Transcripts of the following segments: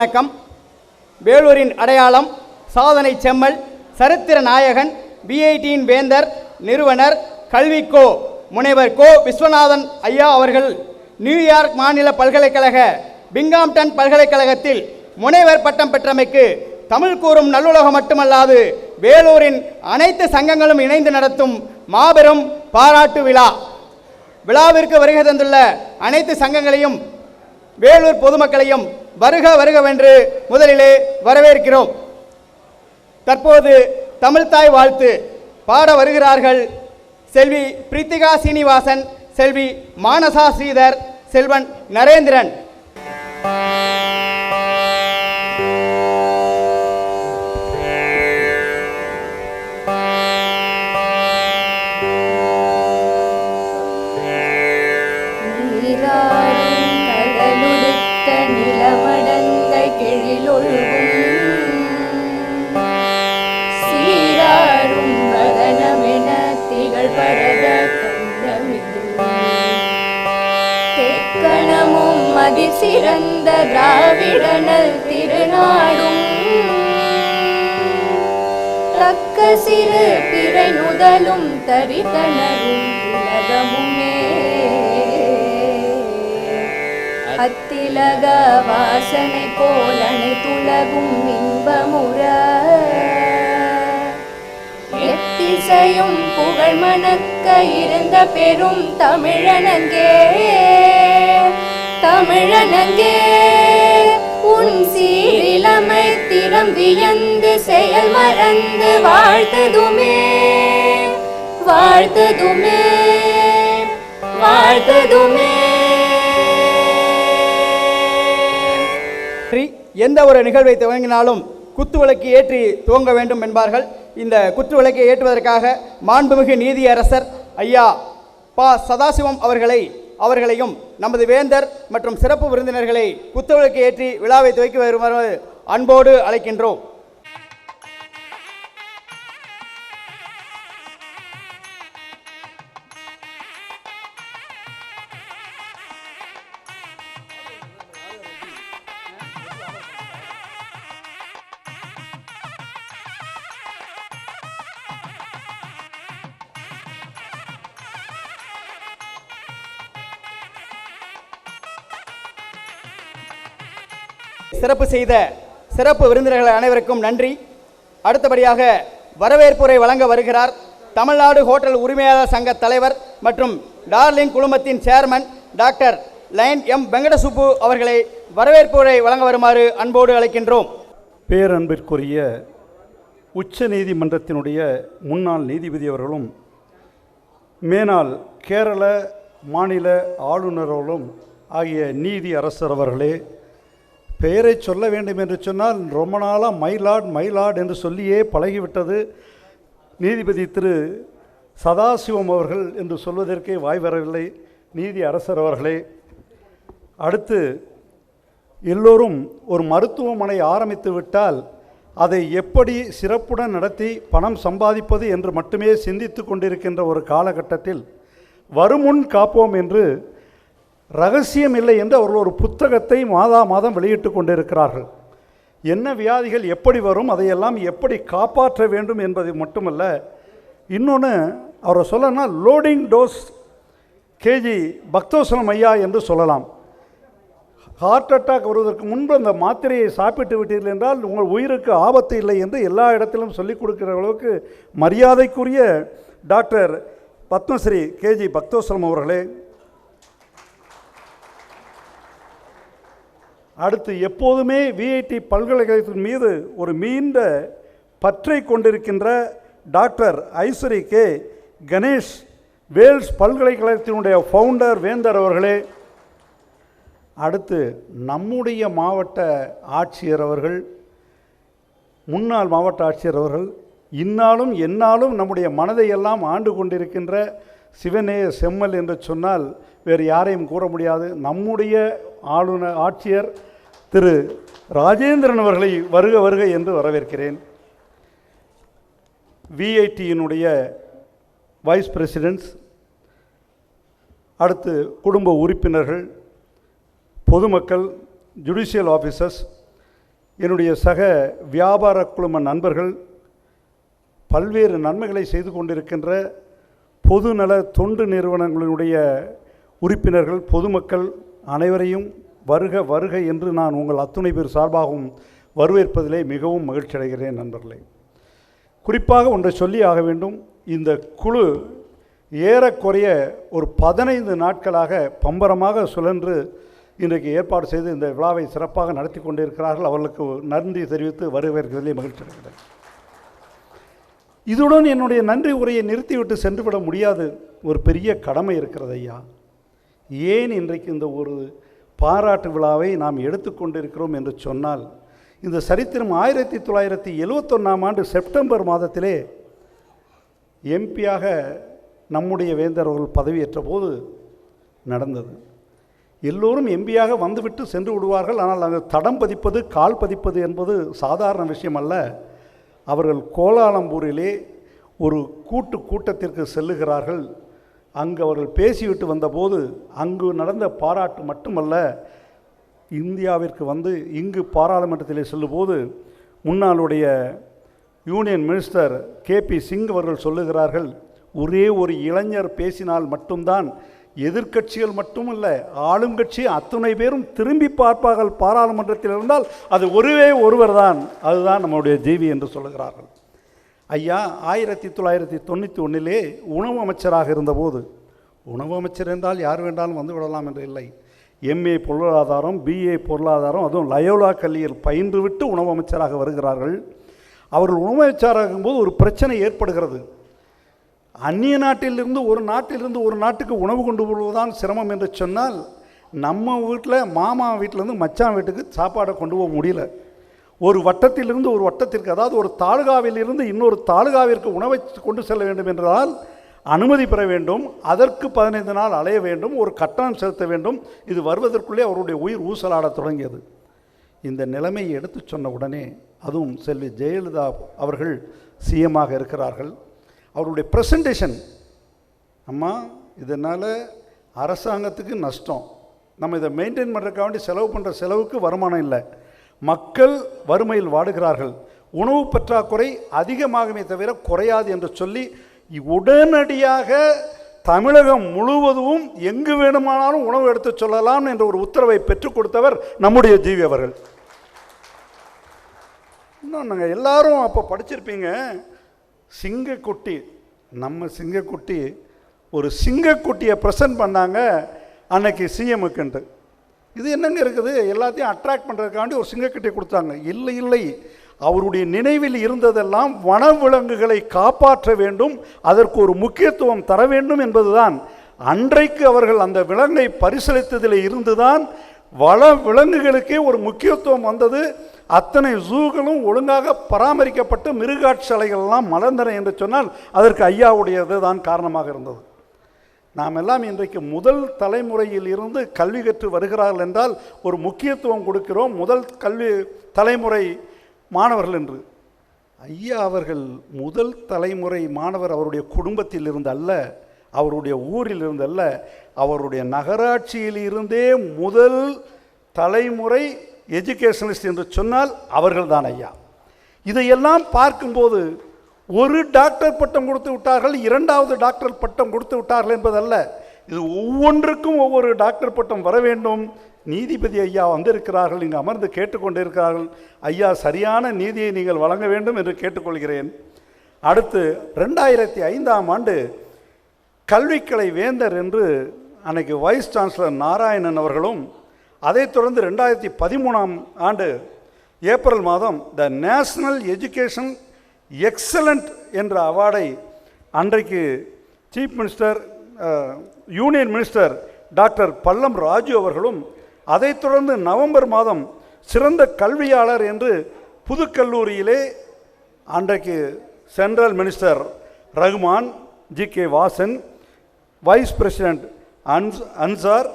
வணக்கம். வேலூரின் அடையாளம் சாதனை செம்மல் சரித்திர நாயகன் பிஐடியின் வேந்தர் நிறுவனர் கல்விக்கோ முனைவர் கோ விஸ்வநாதன் ஐயா அவர்கள் நியூயார்க் மாநில பல்கலைக்கழக பிங்காம்டன் பல்கலைக்கழகத்தில் முனைவர் பட்டம் பெற்றமைக்கு தமிழ் கூறும் நல்லுலகம் மட்டுமல்லாது வேலூரின் அனைத்து சங்கங்களும் இணைந்து நடத்தும் மாபெரும் பாராட்டு விழா. விழாவிற்கு வருகை தந்துள்ள அனைத்து சங்கங்களையும் வேலூர் பொதுமக்களையும் வருக வருகவென்று முதலிலே வரவேற்கிறோம். தற்போது தமிழ்தாய் வாழ்த்து பாட வருகிறார்கள் செல்வி பிரித்திகா சீனிவாசன் செல்வி மானசா ஸ்ரீதர் செல்வன் நரேந்திரன். சிறந்த திராவிடனல் திருநாடும். தக்க சிறு பிறை நுதலும் தரித்தனரும் உலகமுமே. அத்திலக வாசனை போல் அனைத்துலகும் இன்பமுற. எத்திசையும் புகழ் மணக்க இருந்த பெரும் தமிழனங்கே. தமிழனங்கே உன் சீரிலமை திறம் வியந்து செயல் மறந்து வாழ்த்ததுமே வாழ்த்ததுமே வாழ்த்ததுமே எந்த ஒரு நிகழ்வை துவங்கினாலும் குத்துவிளக்கு ஏற்றி துவங்க வேண்டும் என்பார்கள். இந்த குத்துவிளக்கை ஏற்றுவதற்காக மாண்புமிகு நீதியரசர் ஐயா பா. சதாசிவம் அவர்களை அவர்களையும் நமது வேந்தர் மற்றும் சிறப்பு விருந்தினர்களை குத்துவிளக்கு ஏற்றி விழாவை துவக்கி வருமாறு அன்போடு அழைக்கின்றோம். சிறப்பு செய்த சிறப்பு விருந்தினர்கள் அனைவருக்கும் நன்றி. அடுத்தபடியாக வரவேற்புரை வழங்க வருகிறார் தமிழ்நாடு ஹோட்டல் உரிமையாளர் சங்க தலைவர் மற்றும் டார்லிங் குழுமத்தின் chairman doctor Lion M Venkatasubbu அவர்களை வரவேற்புரை வழங்க வருமாறு அன்போடு அழைக்கின்றோம். பேரன்பிற்குரிய உச்ச நீதிமன்றத்தினுடைய முன்னாள் நீதிபதி அவர்களும் மேனால் கேரள மாநில ஆளுநர்களும் ஆகிய நீதி அரசர் அவர்களே பெயரை சொல்ல வேண்டும் என்று சொன்னால் ரொம்ப நாளாக மயிலாட் மயிலாட் என்று சொல்லியே பழகிவிட்டது. நீதிபதி திரு. சதாசிவம் அவர்கள் என்று சொல்வதற்கே வாய் வரவில்லை. நீதி அரசர் அவர்களே. அடுத்து எல்லோரும் ஒரு மருத்துவமனை ஆரம்பித்து விட்டால் அதை எப்படி சிறப்புடன் நடத்தி பணம் சம்பாதிப்பது என்று மட்டுமே சிந்தித்து கொண்டிருக்கின்ற ஒரு காலகட்டத்தில் வருமுன் காப்போம் என்று ரகசியம் இல்லை என்று அவர்கள் ஒரு புத்தகத்தை மாதா மாதம் வெளியிட்டு கொண்டிருக்கிறார்கள். என்ன வியாதிகள் எப்படி வரும் அதையெல்லாம் எப்படி காப்பாற்ற வேண்டும் என்பது மட்டுமல்ல இன்னொன்று அவரை சொல்லனா லோடிங் டோஸ் கேஜி பக்தோசனம் ஐயா என்று சொல்லலாம். ஹார்ட் அட்டாக் வருவதற்கு முன்பு அந்த மாத்திரையை சாப்பிட்டு விட்டீர்கள் என்றால் உங்கள் உயிருக்கு ஆபத்து இல்லை என்று எல்லா இடத்திலும் சொல்லிக் கொடுக்கிற அளவுக்கு மரியாதைக்குரிய டாக்டர் பத்மஸ்ரீ கேஜி பக்தோஸ்வரம் அவர்களே அடுத்து எப்போதுமே விஐடி பல்கலைக்கழகத்தின் மீது ஒரு மீண்ட பற்றை கொண்டிருக்கின்ற டாக்டர் ஐஸ்வரி கே. கணேஷ் வேல்ஸ் பல்கலைக்கழகத்தினுடைய ஃபவுண்டர் வேந்தர் அவர்களே. அடுத்து நம்முடைய மாவட்ட ஆட்சியர் அவர்கள் முன்னாள் மாவட்ட ஆட்சியர் அவர்கள் இன்னாலும் என்னாலும் நம்முடைய மனதை எல்லாம் ஆண்டு கொண்டிருக்கின்ற சிவநேய செம்மல் என்று சொன்னால் வேறு யாரையும் கூற முடியாது. நம்முடைய ஆளுநர் ஆட்சியர் திரு ராஜேந்திரன் அவர்களை வருக வருக என்று வரவேற்கிறேன். விஐடியினுடைய வைஸ் பிரசிடென்ட்ஸ் அடுத்து குடும்ப உறுப்பினர்கள் பொதுமக்கள் ஜுடிஷியல் ஆஃபீஸர்ஸ் என்னுடைய சக வியாபார குழும நண்பர்கள் பல்வேறு நன்மைகளை செய்து கொண்டிருக்கின்ற பொதுநல தொண்டு நிறுவனங்களினுடைய உறுப்பினர்கள் பொதுமக்கள் அனைவரையும் வருக வருக என்று நான் உங்கள் அத்துணை பேர் சார்பாகவும் வரவேற்பதிலே மிகவும் மகிழ்ச்சி அடைகிறேன் நண்பர்களே. குறிப்பாக ஒன்றை சொல்லி ஆக வேண்டும். இந்த குழு ஏறக்குறைய ஒரு பதினைந்து நாட்களாக பம்பரமாக சுழன்று இன்றைக்கு ஏற்பாடு செய்து இந்த விழாவை சிறப்பாக நடத்தி கொண்டிருக்கிறார்கள். அவர்களுக்கு நன்றி தெரிவித்து வரவேற்கிறதிலே மகிழ்ச்சி அடைகிறேன் இதுடன் என்னுடைய நன்றி உரையை நிறுத்திவிட்டு சென்றுவிட முடியாது. ஒரு பெரிய கடமை இருக்கிறது ஐயா. ஏன் இன்றைக்கு இந்த ஒரு பாராட்டு விழாவை நாம் எடுத்துக்கொண்டிருக்கிறோம் என்று சொன்னால் இந்த சரித்திரம் ஆயிரத்தி தொள்ளாயிரத்தி எழுவத்தொன்னாம் ஆண்டு செப்டம்பர் மாதத்திலே எம்பியாக நம்முடைய வேந்தர் அவர்கள் பதவியேற்ற போது நடந்தது. எல்லோரும் எம்பியாக வந்துவிட்டு சென்று விடுவார்கள். ஆனால் அங்கே தடம் பதிப்பது கால் பதிப்பது என்பது சாதாரண விஷயம் அல்ல. அவர்கள் கோலாலம்பூரிலே ஒரு கூட்டு கூட்டத்திற்கு செல்லுகிறார்கள். அங்கு அவர்கள் பேசிவிட்டு வந்தபோது அங்கு நடந்த பாராட்டு மட்டுமல்ல இந்தியாவிற்கு வந்து இங்கு பாராளுமன்றத்திலே செல்லும்போது முன்னாளுடைய union minister K P Singh அவர்கள் சொல்லுகிறார்கள் ஒரே ஒரு இளைஞர் பேசினால் மட்டும்தான் எதிர்க்கட்சிகள் மட்டுமல்ல ஆளும் கட்சி அத்துணை பேரும் திரும்பி பார்ப்பார்கள் பாராளுமன்றத்தில் இருந்தால் அது ஒருவே ஒருவர் தான் அதுதான் நம்முடைய ஜீவி என்று சொல்லுகிறார்கள். ஐயா ஆயிரத்தி தொள்ளாயிரத்தி தொண்ணூற்றி ஒன்றிலே உணவு அமைச்சராக இருந்தபோது உணவு அமைச்சர் என்றால் யார் வேண்டாலும் வந்து விடலாம் என்று இல்லை. எம்ஏ பொருளாதாரம் பிஏ பொருளாதாரம் அதுவும் லயோலா கல்லியில் பயின்றுவிட்டு உணவு அமைச்சராக வருகிறார்கள். அவர்கள் உணவு அமைச்சராக இருக்கும்போது ஒரு பிரச்சனை ஏற்படுகிறது. அந்நிய நாட்டிலிருந்து ஒரு நாட்டிலிருந்து ஒரு நாட்டுக்கு உணவு கொண்டு வருவதுதான் சிரமம் என்று சொன்னால் நம்ம வீட்டில் மாமா வீட்டிலேருந்து மச்சான் வீட்டுக்கு சாப்பாடை கொண்டு போக முடியல. ஒரு வட்டத்திலிருந்து ஒரு வட்டத்திற்கு அதாவது ஒரு தாலுகாவிலிருந்து இன்னொரு தாலுகாவிற்கு உணவை கொண்டு செல்ல வேண்டும் என்றால் அனுமதி பெற வேண்டும் அதற்கு பதினைந்து நாள் அலைய வேண்டும் ஒரு கட்டணம் செலுத்த வேண்டும். இது வருவதற்குள்ளே அவருடைய உயிர் ஊசலாடத் தொடங்கியது. இந்த நிலைமையை எடுத்து சொன்ன உடனே அதுவும் செல்வி ஜெயலலிதா அவர்கள் சிஎமாக இருக்கிறார்கள். அவருடைய ப்ரெசன்டேஷன் அம்மா இதனால் அரசாங்கத்துக்கு நஷ்டம். நம்ம இதை மெயின்டைன் பண்ணுறதுக்காக வேண்டி செலவு பண்ணுற செலவுக்கு வருமானம் இல்லை. மக்கள் வறுமையில் வாடுகிறார்கள். உணவு பற்றாக்குறை அதிகமாகுமே தவிர குறையாது என்று சொல்லி உடனடியாக தமிழகம் முழுவதும் எங்கு வேணுமானாலும் உணவு எடுத்துச் சொல்லலாம் என்ற ஒரு உத்தரவை பெற்றுக் கொடுத்தவர் நம்முடைய ஜீவி அவர்கள். இன்னும் நாங்கள் எல்லாரும் அப்போ படிச்சிருப்பீங்க. சிங்கக்குட்டி நம்ம சிங்கக்குட்டி ஒரு சிங்கக்குட்டியை ப்ரெசன்ட் பண்ணாங்க அன்னைக்கு சிஎம்முக்குன்ட்டு இது என்னங்க இருக்குது? எல்லாத்தையும் அட்ராக்ட் பண்ணுறதுக்காண்டி ஒரு சிங்கக்கிட்டே கொடுத்தாங்க. இல்லை இல்லை. அவருடைய நினைவில் இருந்ததெல்லாம் வனவிலங்குகளை காப்பாற்ற வேண்டும் அதற்கு ஒரு முக்கியத்துவம் தர வேண்டும் என்பதுதான். அன்றைக்கு அவர்கள் அந்த விலங்கை பரிசீலித்ததில் இருந்துதான் வன விலங்குகளுக்கே ஒரு முக்கியத்துவம் வந்தது. அத்தனை ஜூகளும் ஒழுங்காக பராமரிக்கப்பட்டு மிருகாட்சாலைகள்லாம் மலர்ந்தன என்று சொன்னால் அதற்கு ஐயாவுடையது தான் காரணமாக இருந்தது. நாம் எல்லாம் இன்றைக்கு முதல் தலைமுறையில் இருந்து கல்வி கற்று வருகிறார்கள் என்றால் ஒரு முக்கியத்துவம் கொடுக்கிறோம். முதல் கல்வி தலைமுறை மாணவர்கள் என்று. ஐயா அவர்கள் முதல் தலைமுறை மாணவர் அவருடைய குடும்பத்தில் இருந்து அல்ல அவருடைய ஊரில் இருந்து அல்ல அவருடைய நகராட்சியில் இருந்தே முதல் தலைமுறை எஜுகேஷனிஸ்ட் என்று சொன்னால் அவர்கள்தான் ஐயா. இதையெல்லாம் பார்க்கும்போது ஒரு டாக்டர் பட்டம் கொடுத்து விட்டார்கள் இரண்டாவது டாக்டர் பட்டம் கொடுத்து விட்டார்கள் என்பதல்ல. இது ஒவ்வொன்றுக்கும் ஒவ்வொரு டாக்டர் பட்டம் வர வேண்டும். நீதிபதி ஐயா வந்திருக்கிறார்கள் இங்கு அமர்ந்து கேட்டுக்கொண்டிருக்கிறார்கள். ஐயா சரியான நீதியை நீங்கள் வழங்க வேண்டும் என்று கேட்டுக்கொள்கிறேன். அடுத்து ரெண்டாயிரத்தி ஐந்தாம் ஆண்டு கல்விக்கலை வேந்தர் என்று அன்னைக்கு வைஸ் சான்சலர் நாராயணன் அவர்களும் அதைத் தொடர்ந்து ரெண்டாயிரத்தி பதிமூணாம் ஆண்டு ஏப்ரல் மாதம் த நேஷனல் எஜுகேஷன் எக்ஸலண்ட் என்ற அவார்டை அன்றைக்கு chief minister union minister doctor Pallam Raju அவர்களும் அதைத் தொடர்ந்து நவம்பர் மாதம் சிறந்த கல்வியாளர் என்று புதுக்கல்லூரியிலே அன்றைக்கு central minister Rahman G. K. Vasan vice president அன்ஸ் Ansar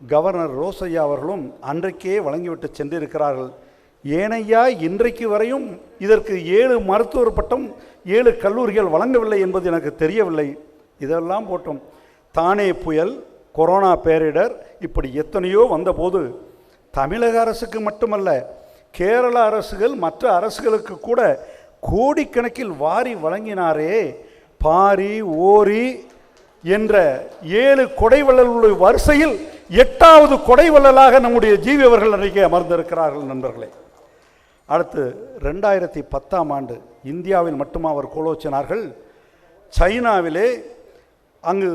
governor Rosaiah அவர்களும் அன்றைக்கே வழங்கிவிட்டு சென்றிருக்கிறார்கள். ஏனையா இன்றைக்கு வரையும் இதற்கு ஏழு மருத்துவர் பட்டம் ஏழு கல்லூரிகள் வழங்கவில்லை என்பது எனக்கு தெரியவில்லை. இதெல்லாம் போட்டோம். தானே புயல் கொரோனா பேரிடர் இப்படி எத்தனையோ வந்தபோது தமிழக அரசுக்கு மட்டுமல்ல கேரள அரசுகள் மற்ற அரசுகளுக்கு கூட கோடிக்கணக்கில் வாரி வழங்கினாரே. பாரி ஓரி என்ற ஏழு கொடைவள்ளலுடைய வரிசையில் எட்டாவது கொடைவள்ளலாக நம்முடைய ஜீவி அவர்கள் அன்றைக்கு அமர்ந்திருக்கிறார்கள் நண்பர்களே. அடுத்து ரெண்டாயிரத்தி பத்தாம் ஆண்டு இந்தியாவில் மட்டுமா அவர் கோலோச்சினார்கள் சைனாவிலே அங்கு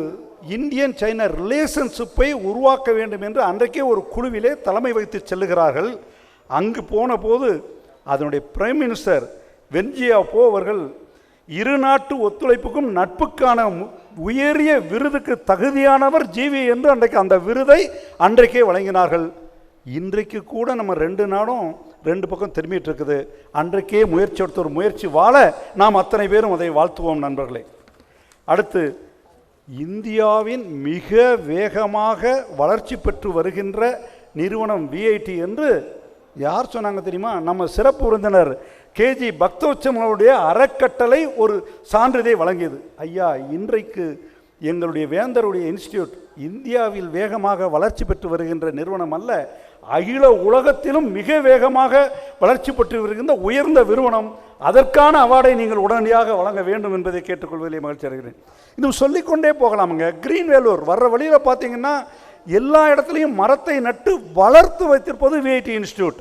இந்தியன் சைனா ரிலேஷன்ஷிப்பை உருவாக்க வேண்டும் என்று அன்றைக்கே ஒரு குழுவிலே தலைமை வைத்து செல்லுகிறார்கள். அங்கு போன போது அதனுடைய பிரைம் மினிஸ்டர் வெஞ்சியா போ அவர்கள் இரு நாட்டு ஒத்துழைப்புக்கும் நட்புக்கான மு- உயரிய விருதுக்கு தகுதியானவர் ஜீவி என்று அன்றைக்கு அந்த விருதை அன்றைக்கே வழங்கினார்கள். இன்றைக்கு கூட நம்ம ரெண்டு நாடும் ரெண்டு பக்கம் திரும்பிட்டு இருக்குது அன்றைக்கே முயற்சி எடுத்த ஒரு முயற்சி வாழ நாம் அத்தனை பேரும் அதை வாழ்த்துவோம் நண்பர்களே. அடுத்து இந்தியாவின் மிக வேகமாக வளர்ச்சி பெற்று வருகின்ற நிறுவனம் விஐடி என்று யார் சொன்னாங்க தெரியுமா? நம்ம சிறப்பு விருந்தினர் கேஜி பக்தோச்சமனுடைய அறக்கட்டளை ஒரு சான்றிதழை வழங்கியது. ஐயா இன்றைக்கு எங்களுடைய வேந்தருடைய இன்ஸ்டியூட் இந்தியாவில் வேகமாக வளர்ச்சி பெற்று வருகின்ற நிறுவனம் அல்ல அகில உலகத்திலும் மிக வேகமாக வளர்ச்சி பெற்று வருகின்ற உயர்ந்த நிறுவனம் அதற்கான அவார்டை நீங்கள் உடனடியாக வழங்க வேண்டும் என்பதை கேட்டுக்கொள்வதிலே மகிழ்ச்சி அடைகிறேன். இன்னும் சொல்லிக்கொண்டே போகலாமுங்க. கிரீன் வேலூர் வர்ற வழியில் பார்த்தீங்கன்னா எல்லா இடத்துலையும் மரத்தை நட்டு வளர்த்து வைத்திருப்பது விஐடி இன்ஸ்டியூட்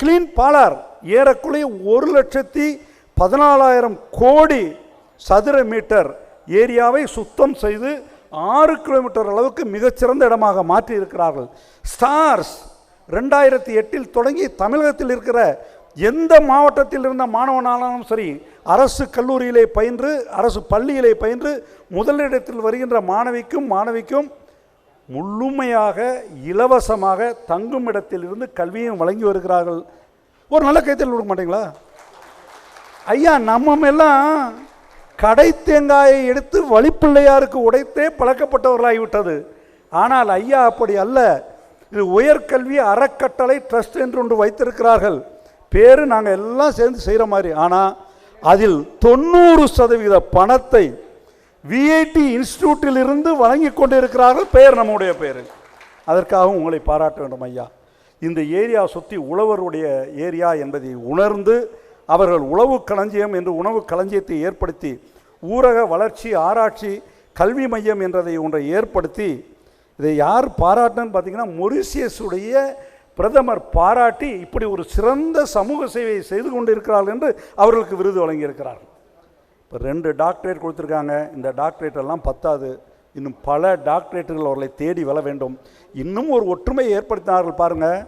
கிளீன் பாலார் ஏறக்குறைய ஒரு லட்சத்தி பதினாலாயிரம் கோடி சதுர மீட்டர் ஏரியாவை சுத்தம் செய்து ஆறு கிலோமீட்டர் அளவுக்கு மிகச்சிறந்த இடமாக மாற்றி இருக்கிறார்கள் ஸ்டார்ஸ் ரெண்டாயிரத்தி எட்டில் தொடங்கி தமிழகத்தில் இருக்கிற எந்த மாவட்டத்தில் இருந்த மாணவனாலும் சரி அரசு கல்லூரியிலே பயின்று அரசு பள்ளியிலே பயின்று முதலிடத்தில் வருகின்ற மாணவிக்கும் மாணவிக்கும் முழுமையாக இலவசமாக தங்கும் இடத்திலிருந்து கல்வியும் வழங்கி வருகிறார்கள். ஒரு நல்ல கைத்தல் கொடுக்க மாட்டீங்களா? ஐயா நம்ம எல்லாம் கடை தேங்காயை எடுத்து வழிப்பிள்ளையாருக்கு உடைத்தே பழக்கப்பட்டவர்களாகிவிட்டது. ஆனால் ஐயா அப்படி அல்ல. இது உயர்கல்வி அறக்கட்டளை ட்ரஸ்ட் என்று ஒன்று வைத்திருக்கிறார்கள். பேர் நாங்கள் எல்லாம் சேர்ந்து செய்கிற மாதிரி. ஆனால் அதில் தொண்ணூறு சதவீத பணத்தை விஐடி இன்ஸ்டியூட்டில் இருந்து வழங்கி கொண்டிருக்கிறார்கள். பெயர் நம்முடைய பெயர் அதற்காகவும் உங்களை பாராட்ட வேண்டும் ஐயா. இந்த ஏரியா சுற்றி உழவருடைய ஏரியா என்பதை உணர்ந்து அவர்கள் உழவு களஞ்சியம் என்று உணவு களஞ்சியத்தை ஏற்படுத்தி ஊரக வளர்ச்சி ஆராய்ச்சி கல்வி மையம் என்றதை ஒன்றை ஏற்படுத்தி இதை யார் பாராட்டினு பார்த்தீங்கன்னா மொரிசியஸுடைய பிரதமர் பாராட்டி இப்படி ஒரு சிறந்த சமூக சேவையை செய்து கொண்டிருக்கிறார்கள் என்று அவர்களுக்கு விருது வழங்கியிருக்கிறார்கள். இப்போ ரெண்டு டாக்டரேட் கொடுத்துருக்காங்க. இந்த டாக்டரேட் எல்லாம் பத்தாது. இன்னும் பல டாக்டரேட்டுகள் அவர்களை தேடி வர வேண்டும். இன்னும் ஒரு ஒற்றுமையை ஏற்படுத்தினார்கள் பாருங்கள்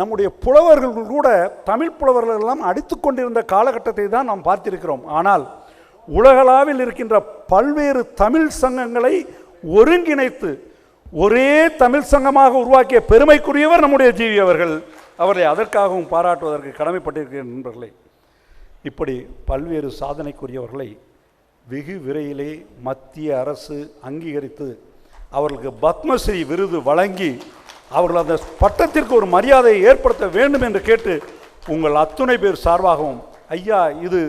நம்முடைய புலவர்கள் கூட தமிழ் புலவர்கள் எல்லாம் அடித்து கொண்டிருந்த காலகட்டத்தை தான் நாம் பார்த்திருக்கிறோம். ஆனால் உலகளாவில் இருக்கின்ற பல்வேறு தமிழ் சங்கங்களை ஒருங்கிணைத்து ஒரே தமிழ் சங்கமாக உருவாக்கிய பெருமைக்குரியவர் நம்முடைய ஜீவி அவர்கள். அவரை அதற்காகவும் பாராட்டுவதற்கு கடமைப்பட்டிருக்கிறேன் நண்பர்களே. இப்படி பல்வேறு சாதனைக்குரியவர்களை வெகு விரையிலே மத்திய அரசு அங்கீகரித்து அவர்களுக்கு பத்மஸ்ரீ விருது வழங்கி அவர்கள் அந்த பட்டத்திற்கு ஒரு மரியாதையை ஏற்படுத்த வேண்டும் என்று கேட்டு உங்கள் அத்துணை பேர் சார்பாகவும் ஐயா இது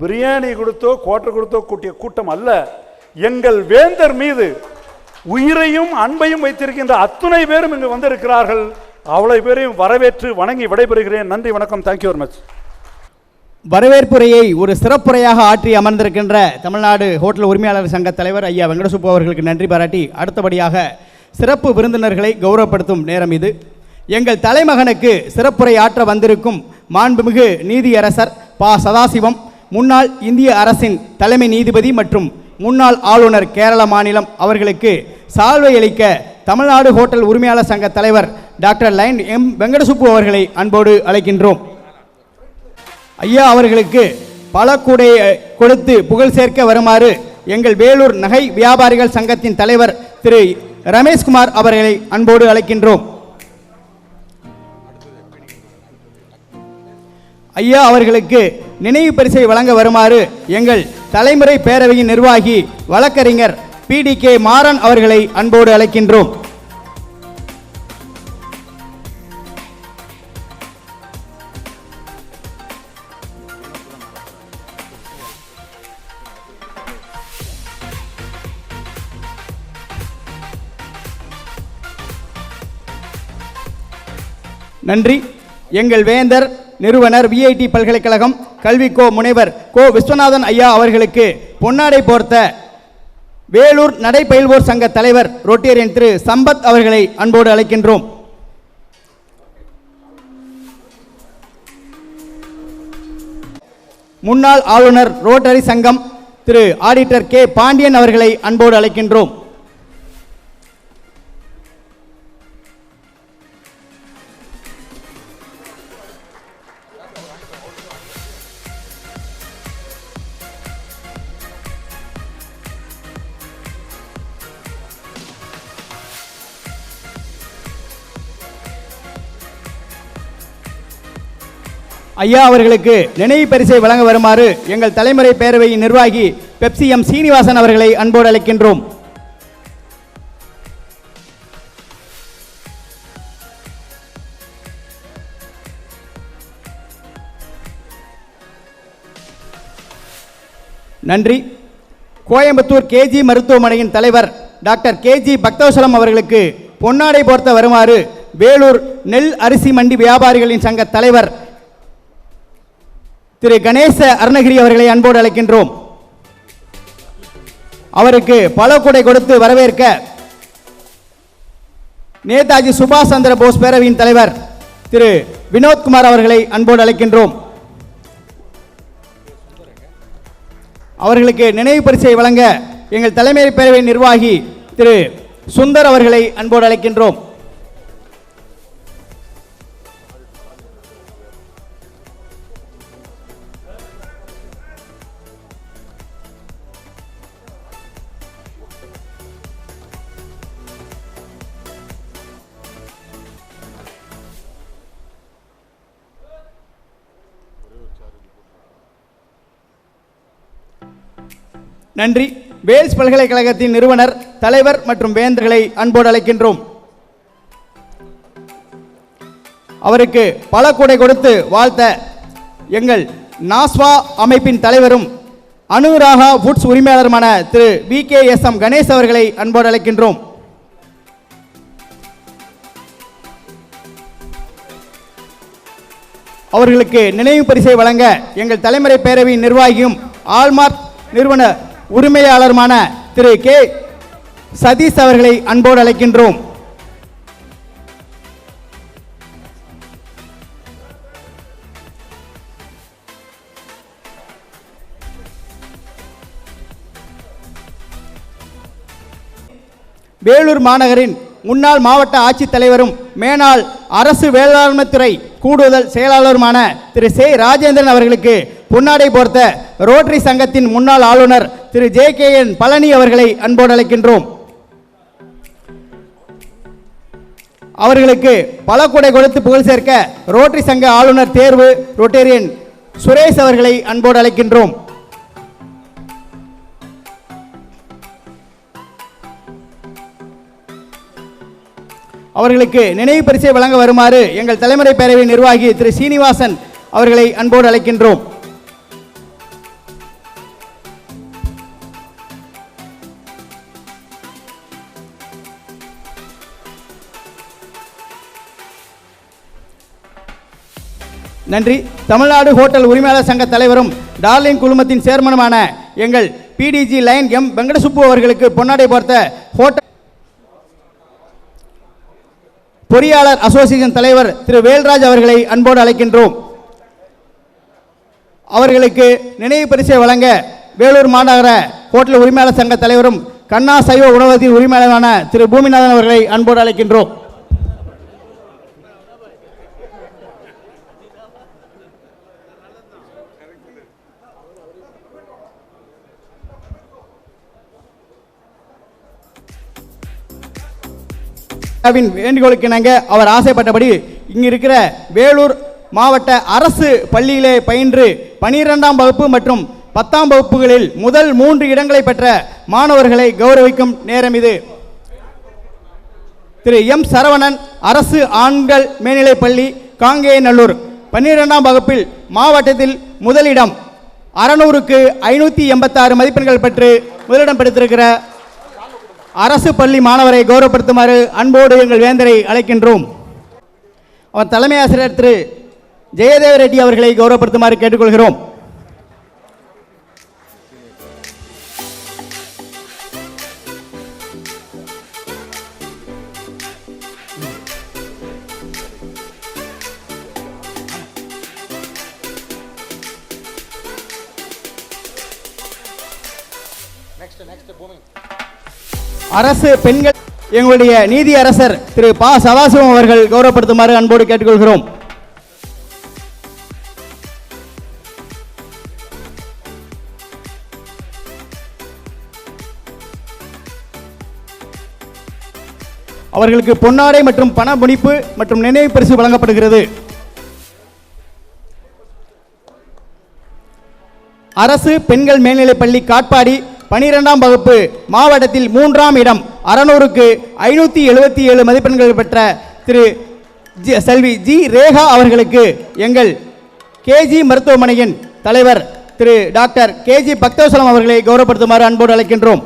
பிரியாணி கொடுத்தோ கோட்டை கொடுத்தோ கூட்டிய கூட்டம் அல்ல. எங்கள் வேந்தர் மீது உயிரையும் அன்பையும் வைத்திருக்கின்ற அத்துணை பேரும் இங்கு வந்திருக்கிறார்கள். அவ்வளவு பேரையும் வரவேற்று வணங்கி விடைபெறுகிறேன். நன்றி வணக்கம். தேங்க்யூ வெரி மச் வரவேற்புரையை ஒரு சிறப்புரையாக ஆற்றி அமர்ந்திருக்கின்ற தமிழ்நாடு ஹோட்டல் உரிமையாளர் சங்க தலைவர் ஐயா வெங்கடசுப்பு அவர்களுக்கு நன்றி பாராட்டி அடுத்தபடியாக சிறப்பு விருந்தினர்களை கௌரவப்படுத்தும் நேரம் இது. எங்கள் தலைமகனுக்கு சிறப்புரை ஆற்ற வந்திருக்கும் மாண்புமிகு நீதியரசர் பா. சதாசிவம் முன்னாள் இந்திய அரசின் தலைமை நீதிபதி மற்றும் முன்னாள் ஆளுநர் கேரள மாநிலம் அவர்களுக்கு சால்வை அளிக்க தமிழ்நாடு ஹோட்டல் உரிமையாளர் சங்க தலைவர் டாக்டர் லைன் எம் வெங்கடசுப்பு அவர்களை அன்போடு அழைக்கின்றோம். ஐயா அவர்களுக்கு பல கூடை கொடுத்து புகழ் சேர்க்க வருமாறு எங்கள் வேலூர் நகை வியாபாரிகள் சங்கத்தின் தலைவர் திரு ரமேஷ்குமார் அவர்களை அன்போடு அழைக்கின்றோம். ஐயா அவர்களுக்கு நினைவு பரிசை வழங்க வருமாறு எங்கள் தலைமுறை பேரவையின் நிர்வாகி வழக்கறிஞர் பி டி கே மாறன் அவர்களை அன்போடு அழைக்கின்றோம். நன்றி. எங்கள் வேந்தர் நிறுவனர் விஐடி பல்கலைக்கழகம் கல்விக்கோ முனைவர் கோ விஸ்வநாதன் ஐயா அவர்களுக்கு பொன்னாடை போர்த்த வேலூர் நடைபயில்வோர் சங்க தலைவர் ரொட்டேரியன் திரு சம்பத் அவர்களை அன்போடு அழைக்கின்றோம். முன்னாள் ஆளுநர் ரோட்டரி சங்கம் திரு ஆடிட்டர் கே பாண்டியன் அவர்களை அன்போடு அழைக்கின்றோம். ஐயா அவர்களுக்கு நினைவு பரிசை வழங்க வருமாறு எங்கள் தலைமுறை பேரவையின் நிர்வாகி பெப்சி எம் சீனிவாசன் அவர்களை அன்போடு அழைக்கின்றோம். நன்றி. கோயம்புத்தூர் கேஜி மருத்துவமனையின் தலைவர் டாக்டர் கேஜி பக்தவசலம் அவர்களுக்கு பொன்னாடை போர்த்த வருமாறு வேலூர் நெல் அரிசி மண்டி வியாபாரிகளின் சங்க தலைவர் திரு கணேச அருணகிரி அவர்களை அன்போடு அழைக்கின்றோம். அவருக்கு பல கொடை கொடுத்து வரவேற்க நேதாஜி சுபாஷ் சந்திர போஸ் பேரவையின் தலைவர் திரு வினோத்குமார் அவர்களை அன்போடு அழைக்கின்றோம். அவர்களுக்கு நினைவு பரிசை வழங்க எங்கள் தலைமை பேரவை நிர்வாகி திரு சுந்தர் அவர்களை அன்போடு அழைக்கின்றோம். நன்றி. வேல்ஸ் பல்கலைக்கழகத்தின் நிறுவனர் தலைவர் மற்றும் வேந்தர்களை அன்போடு அழைக்கின்றோம். அவருக்கு பல கொடை கொடுத்து வாழ்த்த எங்கள் நாஸ்வா அமைப்பின் தலைவரும் Anuraga foods உரிமையாளருமான Thiru V K S M Ganesh அவர்களை அன்போடு அழைக்கின்றோம். அவர்களுக்கு நினைவு பரிசை வழங்க எங்கள் தலைமுறை பேரவையின் நிர்வாகியும் ஆல்மார்க் நிறுவன உரிமையாளருமான திரு கே சதீஷ் அவர்களை அன்போடு அழைக்கின்றோம். வேலூர் மாநகரின் முன்னாள் மாவட்ட ஆட்சித்தலைவரும் மேனாள் அரசு வேளாண்மைத்துறை கூடுதல் செயலாளருமான திரு சே. ராஜேந்திரன் அவர்களுக்கு பொன்னாடை போர்த்த ரோட்டரி சங்கத்தின் முன்னாள் ஆளுநர் Thiru J K N Palani அவர்களை அன்போடு அழைக்கின்றோம். அவர்களுக்கு பல கொடை கொடுத்து புகழ் சேர்க்க ரோட்டரி சங்க ஆளுநர் தேர்வு ரொட்டேரியன் சுரேஷ் அவர்களை அன்போடு அழைக்கின்றோம். அவர்களுக்கு நினைவு பரிசை வழங்க வருமாறு எங்கள் தலைமுறை பேரவை நிர்வாகி திரு சீனிவாசன் அவர்களை அன்போடு அழைக்கின்றோம். நன்றி. தமிழ்நாடு ஹோட்டல் உரிமையாளர் சங்க தலைவரும் டார்லிங் குழுமத்தின் சேர்மனுமான எங்கள் பிடிஜி லைன் எம் வெங்கடசுப்பு அவர்களுக்கு பொன்னாடை பார்த்த ஹோட்டல் பொறியாளர் அசோசியேஷன் தலைவர் திரு வேல்ராஜ் அவர்களை அன்போடு அழைக்கின்றோம். அவர்களுக்கு நினைவு பரிசை வழங்க வேலூர் மாநகர ஹோட்டல் உரிமையாளர் சங்க தலைவரும் கண்ணா சைவ உணவகத்தின் உரிமையாளரான திரு பூமிநாதன் அவர்களை அன்போடு அழைக்கின்றோம். வின் வேண்டுகோளுக்கு இணங்க அவர் ஆசைப்பட்டபடி இங்கு இருக்கிற வேலூர் மாவட்ட அரசு பள்ளியிலே பயின்று பனிரெண்டாம் வகுப்பு மற்றும் பத்தாம் வகுப்புகளில் முதல் மூன்று இடங்களை பெற்ற மாணவர்களை கௌரவிக்கும் நேரம் இது. திரு எம் சரவணன் அரசு ஆண்கள் மேல்நிலைப் பள்ளி காங்கேயநல்லூர். பன்னிரெண்டாம் வகுப்பில் மாவட்டத்தில் முதலிடம் அறநூறுக்கு ஐநூற்றி எண்பத்தாறு மதிப்பெண்கள் பெற்று முதலிடம் பெற்றிருக்கிற அரசு பள்ளி மாணவரை கௌரவப்படுத்துமாறு அன்போடு எங்கள் வேந்தரை அழைக்கின்றோம். அவர் தலைமை ஆசிரியர் திரு. ஜெயதேவ ரெட்டி அவர்களை கௌரவப்படுத்துமாறு கேட்டுக்கொள்கிறோம். அரசு பெண்கள் எங்களுடைய நீதி அரசர் திரு பா சதாசிவம் அவர்கள் கௌரவப்படுத்துமாறு அன்போடு கேட்டுக்கொள்கிறோம். அவர்களுக்கு பொன்னாடை மற்றும் பண முனிப்பு மற்றும் நினைவு பரிசு வழங்கப்படுகிறது. அரசு பெண்கள் மேல்நிலைப்பள்ளி காட்பாடி பனிரெண்டாம் வகுப்பு மாவட்டத்தில் மூன்றாம் இடம் அறநூறுக்கு ஐநூற்றி எழுபத்தி ஏழு மதிப்பெண்கள் பெற்ற திரு ஜி செல்வி ஜி ரேகா அவர்களுக்கு எங்கள் கேஜி மருத்துவமனையின் தலைவர் திரு டாக்டர் கேஜி பக்தவசலம் அவர்களை கௌரவப்படுத்துமாறு அன்போடு அழைக்கின்றோம்.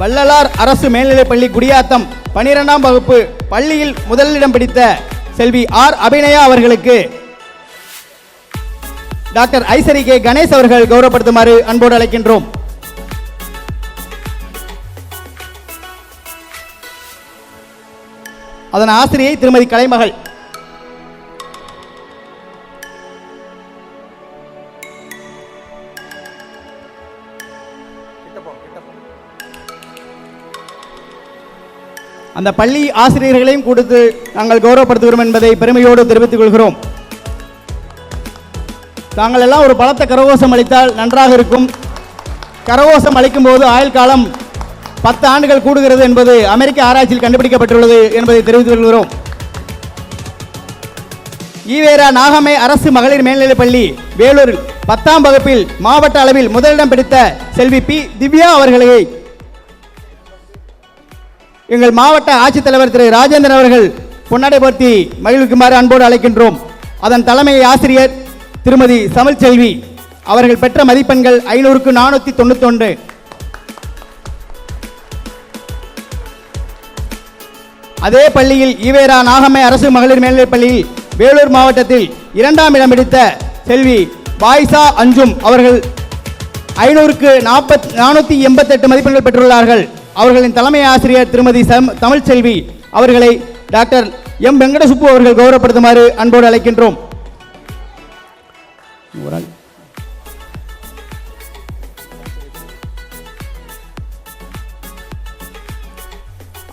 வள்ளலார் அரசு மேல்நிலைப்பள்ளி குடியாத்தம் பனிரெண்டாம் வகுப்பு பள்ளியில் முதலிடம் பிடித்த செல்வி ஆர் அபிநயா அவர்களுக்கு டாக்டர் ஐசரி கே கணேஷ் அவர்கள் கௌரவப்படுத்துமாறு அன்போடு அழைக்கின்றோம். அதன் ஆசிரியை திருமதி கலைமகள் அந்த பள்ளி ஆசிரியர்களையும் கொடுத்து நாங்கள் கௌரவப்படுத்துகிறோம் என்பதை பெருமையோடு தெரிவித்துக் கொள்கிறோம். தாங்கள் எல்லாம் ஒரு பலத்த கரகோஷம் அளித்தால் நன்றாக இருக்கும். கரகோஷம் அளிக்கும் போது ஆயுள் காலம் பத்து ஆண்டுகள் கூடுகிறது என்பது அமெரிக்க ஆராய்ச்சியில் கண்டுபிடிக்கப்பட்டுள்ளது என்பதை தெரிவித்துக் கொள்கிறோம். ஈவேரா நாகமை அரசு மகளிர் மேல்நிலைப் பள்ளி வேலூர் பத்தாம் வகுப்பில் மாவட்ட அளவில் முதலிடம் பிடித்த செல்வி பி திவ்யா அவர்களை எங்கள் மாவட்ட ஆட்சித்தலைவர் திரு ராஜேந்திரன் அவர்கள் பொன்னாடை போர்த்தி மகிழ்வுக்குமாறு அன்போடு அழைக்கின்றோம். அதன் தலைமை ஆசிரியர் திருமதி செல்வி அவர்கள் பெற்ற மதிப்பெண்கள் ஐநூறுக்கு நானூற்றி தொண்ணூத்தொன்று. அதே பள்ளியில் ஈவேரா நாகம்மை அரசு மகளிர் மேல்நிலைப் பள்ளியில் வேலூர் மாவட்டத்தில் இரண்டாம் இடம் பிடித்த செல்வி பாய்சா அஞ்சும் அவர்கள் ஐநூறுக்கு நாற்பத் நானூற்றி எண்பத்தெட்டு மதிப்பெண்கள் பெற்றுள்ளார்கள். அவர்களின் தலைமை ஆசிரியர் திருமதி தமிழ்ச்செல்வி அவர்களை டாக்டர் எம் வெங்கடசுப்பு அவர்கள் கௌரவப்படுத்துமாறு அன்போடு அழைக்கின்றோம்.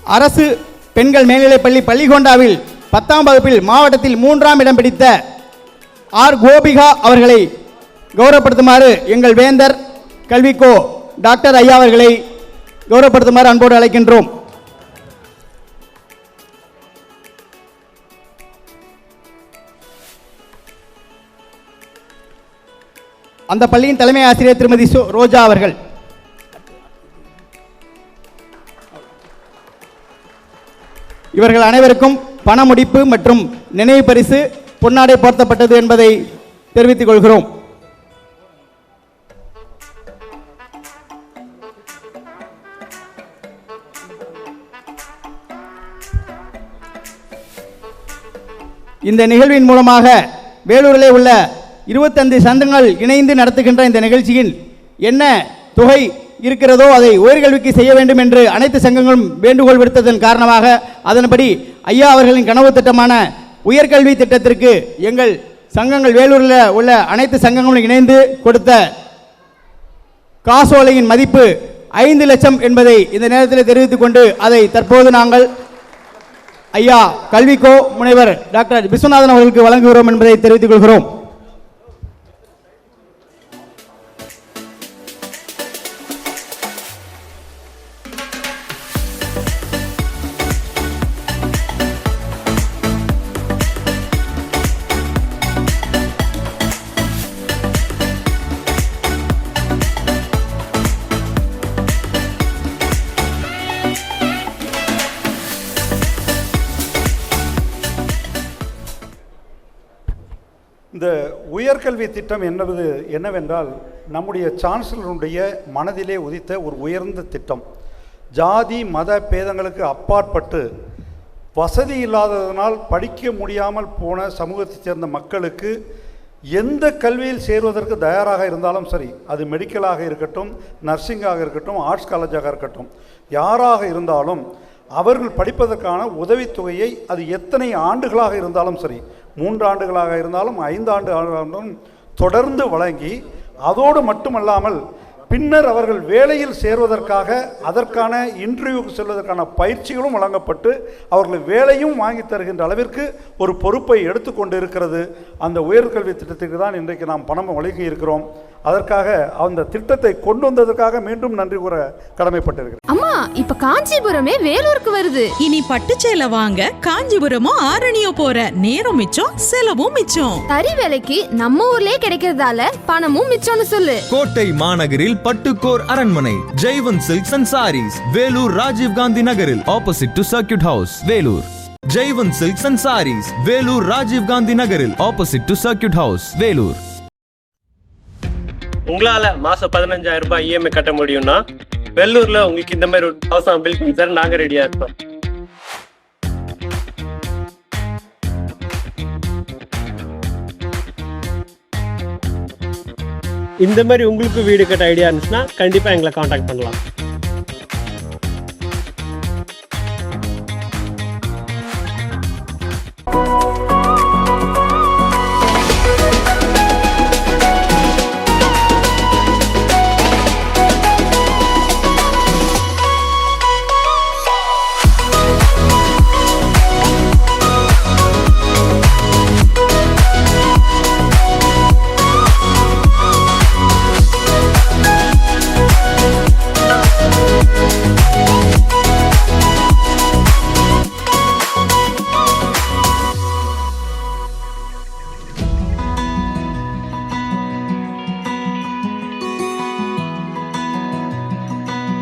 அரசு பெண்கள் மேல்நிலைப்பள்ளி பள்ளிகொண்டாவில் பத்தாம் வகுப்பில் மாவட்டத்தில் மூன்றாம் இடம் பிடித்த ஆர் கோபிகா அவர்களை கௌரவப்படுத்துமாறு எங்கள் வேந்தர் கல்விக்கோ டாக்டர் ஐயா அவர்களை கௌரவப்படுத்துமாறு அன்போடு அழைக்கின்றோம். அந்த பள்ளியின் தலைமை ஆசிரியர் திருமதி ரோஜா அவர்கள். இவர்கள் அனைவருக்கும் பண முடிப்பு மற்றும் நினைவு பரிசு பொன்னாடை போர்த்தப்பட்டது என்பதை தெரிவித்துக் கொள்கிறோம். இந்த நிகழ்வின் மூலமாக வேலூரிலே உள்ள இருபத்தஞ்சு சங்கங்கள் இணைந்து நடத்துகின்ற இந்த நிகழ்ச்சியில் என்ன தொகை இருக்கிறதோ அதை உயர்கல்விக்கு செய்ய வேண்டும் என்று அனைத்து சங்கங்களும் வேண்டுகோள் விடுத்ததன் காரணமாக அதன்படி ஐயா அவர்களின் கனவு திட்டமான உயர்கல்வி திட்டத்திற்கு எங்கள் சங்கங்கள் வேலூரில் உள்ள அனைத்து சங்கங்களும் இணைந்து கொடுத்த காசோலையின் மதிப்பு ஐந்து லட்சம் என்பதை இந்த நேரத்தில் தெரிவித்துக் கொண்டு அதை தற்போது நாங்கள் ஐயா கல்விக்கோ முனைவர் டாக்டர் விஸ்வநாதன் அவர்களுக்கு வழங்குகிறோம் என்பதை தெரிவித்துக் கொள்கிறோம். உயர்கல்வி திட்டம் என்பது என்னவென்றால் நம்முடைய சான்சலருடைய மனதிலே உதித்த ஒரு உயர்ந்த திட்டம். ஜாதி மத பேதங்களுக்கு அப்பாற்பட்டு வசதி இல்லாததனால் படிக்க முடியாமல் போன சமூகத்தைச் சேர்ந்த மக்களுக்கு எந்த கல்வியில் சேருவதற்கு தயாராக இருந்தாலும் சரி அது மெடிக்கலாக இருக்கட்டும் நர்சிங்காக இருக்கட்டும் ஆர்ட்ஸ் காலேஜாக இருக்கட்டும் யாராக இருந்தாலும் அவர்கள் படிப்பதற்கான உதவித்தொகையை அது எத்தனை ஆண்டுகளாக இருந்தாலும் சரி மூன்றாண்டுகளாக இருந்தாலும் ஐந்தாண்டு ஆண்டாலும் தொடர்ந்து வழங்கி அதோடு மட்டுமல்லாமல் பின்னர் அவர்கள் வேலையில் சேர்வதற்காக அதற்கான இன்டர்வியூக்கு செல்வதற்கான பயிற்சிகளும் வழங்கப்பட்டு அவர்கள் வேலையும் வாங்கி தருகின்ற அளவிற்கு ஒரு பொறுப்பை எடுத்துக்கொண்டு இருக்கிறது அந்த உயர்கல்வி திட்டத்திற்கு தான் இன்றைக்கு நாம் பணம் வழங்கி இருக்கிறோம். அதற்காக அந்த திட்டத்தை கொண்டு வந்ததற்காக மீண்டும் நன்றி கூற கடமைப்பட்டிருக்கிறேன். அம்மா இப்ப காஞ்சிபுரமே வேலூருக்கு வருது. இனி பட்டுச்சேலை வாங்க காஞ்சிபுரமோ ஆரணியோ போற நேரம் மிச்சம் செலவும் மிச்சம். தறி வேலைக்கு நம்ம ஊர்லயே கிடைக்கிறதால பணமும் மிச்சம்னு சொல்லு. கோட்டை மாநகரில் பட்டுக்கோர் அரண்மனை ஜெய்வன் சில்க்ஸ் அண்ட் சாரீஸ் வேலூர் ராஜீவ் காந்தி நகரில் opposite to circuit house Vellore. Jaivan silks and saris Vellore Rajiv Gandhi நகரில் opposite to circuit house Vellore. உங்களால மாசம் பதினஞ்சாயிரம் ரூபாய் இஎம்ஐ கட்ட முடியும்னா வெள்ளூர்ல உங்களுக்கு இந்த மாதிரி ஒரு ஹவுஸ் பில் சார் நாங்க ரெடியா இருக்கோம் இந்த மாதிரி உங்களுக்கு வீடு கட்ட ஐடியா இருந்துச்சுன்னா கண்டிப்பாக எங்களை காண்டாக்ட் பண்ணலாம்.